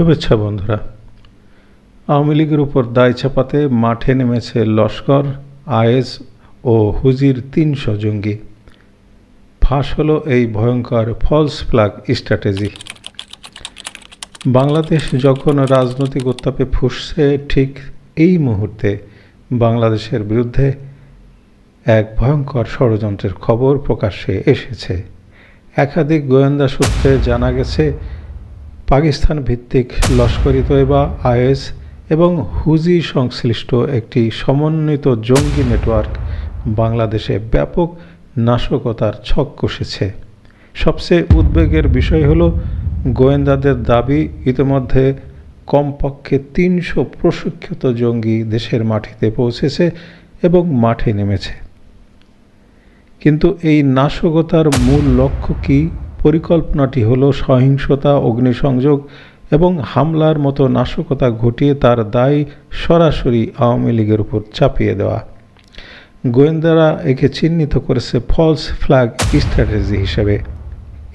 শুভেচ্ছা বন্ধুরা। আওয়ামী লীগের উপর দায় চাপাতে মাঠে নেমেছে লস্কর আইএস ও হুজির তিনশো জঙ্গি। ফাঁস হলো এই ভয়ঙ্কর ফলস ফ্ল্যাগ স্ট্র্যাটেজি বাংলাদেশ যখন রাজনৈতিক উত্তাপে ফুসছে, ঠিক এই মুহূর্তে বাংলাদেশের বিরুদ্ধে এক ভয়ঙ্কর ষড়যন্ত্রের খবর প্রকাশ্যে এসেছে। একাধিক গোয়েন্দা সূত্রে জানা গেছে পাকিস্তান ভিত্তিক লস্করি তৈবা আইএস এবং হুজি সংশ্লিষ্ট একটি সমন্বিত জঙ্গি নেটওয়ার্ক বাংলাদেশে ব্যাপক নাশকতার ছক কষেছে। সবচেয়ে উদ্বেগের বিষয় হলো, গোয়েন্দাদের দাবি ইতিমধ্যে কমপক্ষে তিনশো প্রশিক্ষিত জঙ্গি দেশের মাটিতে পৌঁছেছে এবং মাঠে নেমেছে। কিন্তু এই নাশকতার মূল লক্ষ্য কী? পরিকল্পনাটি হল সহিংসতা, অগ্নিসংযোগ এবং হামলার মতো নাশকতা ঘটিয়ে তার দায় সরাসরি আওয়ামী লীগের উপর চাপিয়ে দেওয়া। গোয়েন্দারা একে চিহ্নিত করেছে ফলস ফ্ল্যাগ স্ট্র্যাটেজি হিসেবে।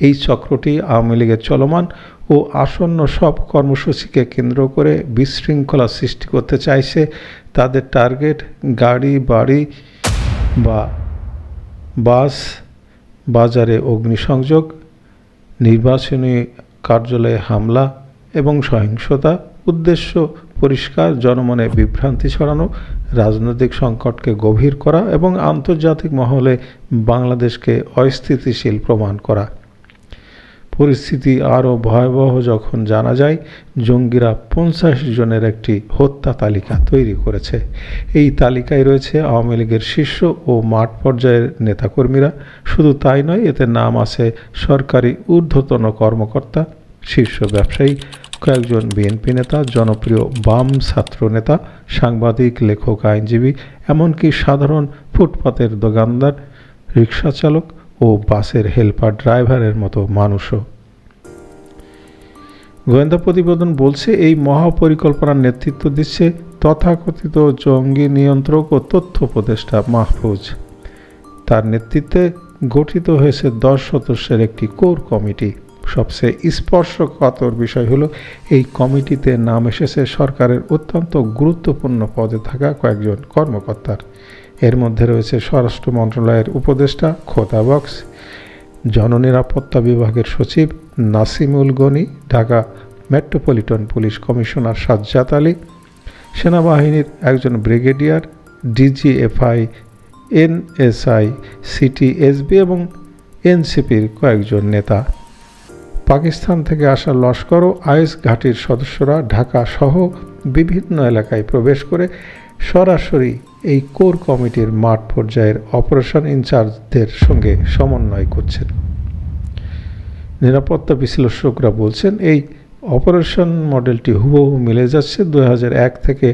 এই চক্রটি আওয়ামী লীগের চলমান ও আসন্ন সব কর্মসূচিকে কেন্দ্র করে বিশৃঙ্খলা সৃষ্টি করতে চাইছে। তাদের টার্গেট গাড়ি, বাড়ি বা বাস, বাজারে অগ্নিসংযোগ নির্বাচনী কার্যালয়ে হামলা এবং সহিংসতা, উদ্দেশ্য পরিষ্কার, জনমনে বিভ্রান্তি ছড়ানো, রাজনৈতিক সংকটকে গভীর করা এবং আন্তর্জাতিক মহলে বাংলাদেশকে অস্থিতিশীল প্রমাণ করা। পরিস্থিতি আরও ভয়াবহ যখন জানা যায়, জঙ্গিরা পঞ্চাশ জনের একটি হত্যা তালিকা তৈরি করেছে। এই তালিকায় রয়েছে আওয়ামী লীগের শীর্ষ ও মাঠ পর্যায়ের নেতাকর্মীরা। শুধু তাই নয়, এতে নাম আছে সরকারি ঊর্ধ্বতন কর্মকর্তা, শীর্ষ ব্যবসায়ী, কয়েকজন বিএনপি নেতা, জনপ্রিয় বাম ছাত্র নেতা, সাংবাদিক, লেখক, আইনজীবী, এমনকি সাধারণ ফুটপাতের দোকানদার, রিক্সা চালক ও বাসের হেল্পার, ড্রাইভারের মতো মানুষও। গোয়েন্দা প্রতিবেদন বলছে, এই মহাপরিকল্পনার নেতৃত্ব দিচ্ছে তথাকথিত জঙ্গি নিয়ন্ত্রক ও তথ্য উপদেষ্টা মাহফুজ। তার নেতৃত্বে গঠিত হয়েছে দশ সদস্যের একটি কোর কমিটি। সবচেয়ে স্পর্শকাতর বিষয় হলো, এই কমিটিতে নাম এসেছে সরকারের অত্যন্ত গুরুত্বপূর্ণ পদে থাকা কয়েকজন কর্মকর্তার। মধ্যে রয়েছে স্বরাষ্ট্র মন্ত্রণালয়ের উপদেষ্টা, খোদা বক্স, জননিরাপত্তা বিভাগের সচিব Nasimul Gani, Dhaka metropolitan police commissioner Sajjad Ali, সেনাবাহিনীর একজন ব্রিগেডিয়ার, ডিজিএফআই, এনএসআই, সিটিএসবি এবং এনসিপির কয়েকজন নেতা। পাকিস্তান থেকে আসা লস্কর ও আইএস ঘাটির সদস্যরা ঢাকা সহ বিভিন্ন এলাকায় প্রবেশ করে সরাসরি এই কোর কমিটির মাঠ পর্যায়ের অপারেশন ইনচার্জদের সঙ্গে সমন্বয় করছেন। নিরাপত্তা বিশ্লেষকরা বলছেন, এই অপারেশন মডেলটি হুবহু মিলে যাচ্ছে। দু হাজার এক থেকে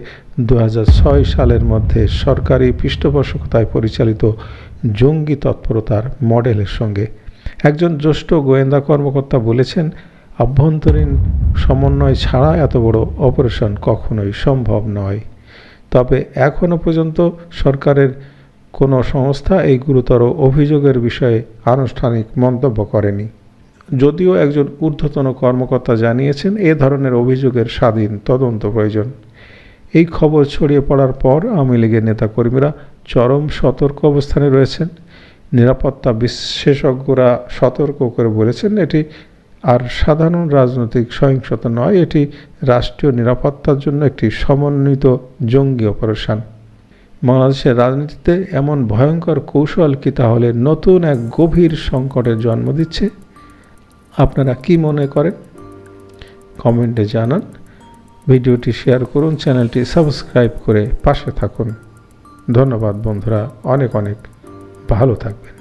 দু হাজার ছয় সালের মধ্যে সরকারি পৃষ্ঠপোষকতায় পরিচালিত জঙ্গি তৎপরতার মডেলের সঙ্গে একজন জ্যেষ্ঠ গোয়েন্দা কর্মকর্তা বলেছেন, আভ্যন্তরীণ সমন্বয় ছাড়া এত বড় অপারেশন কখনোই সম্ভব নয়। তবে এখনও পর্যন্ত সরকারের কোনো সংস্থা এই গুরুতর অভিযোগের বিষয়ে আনুষ্ঠানিক মন্তব্য করেনি। যদিও একজন ঊর্ধ্বতন কর্মকর্তা জানিয়েছেন, এ ধরনের অভিযোগের স্বাধীন তদন্ত প্রয়োজন। এই খবর ছড়িয়ে পড়ার পর আওয়ামী লীগের নেতাকর্মীরা চরম সতর্ক অবস্থানে রয়েছেন। নিরাপত্তা বিশেষজ্ঞরা সতর্ক করে বলেছেন, এটি আর সাধারণ রাজনৈতিক সহিংসতা নয়, এটি রাষ্ট্রীয় নিরাপত্তার জন্য একটি সমন্বিত জঙ্গি অপারেশন। বাংলাদেশের রাজনীতিতে এমন ভয়ঙ্কর কৌশল কি তাহলে নতুন এক গভীর সংকটের জন্ম দিচ্ছে? আপনারা কি মনে করেন? কমেন্টে জানান। ভিডিওটি শেয়ার করুন, চ্যানেলটি সাবস্ক্রাইব করে পাশে থাকুন। ধন্যবাদ বন্ধুরা, অনেক অনেক ভালো থাকবেন।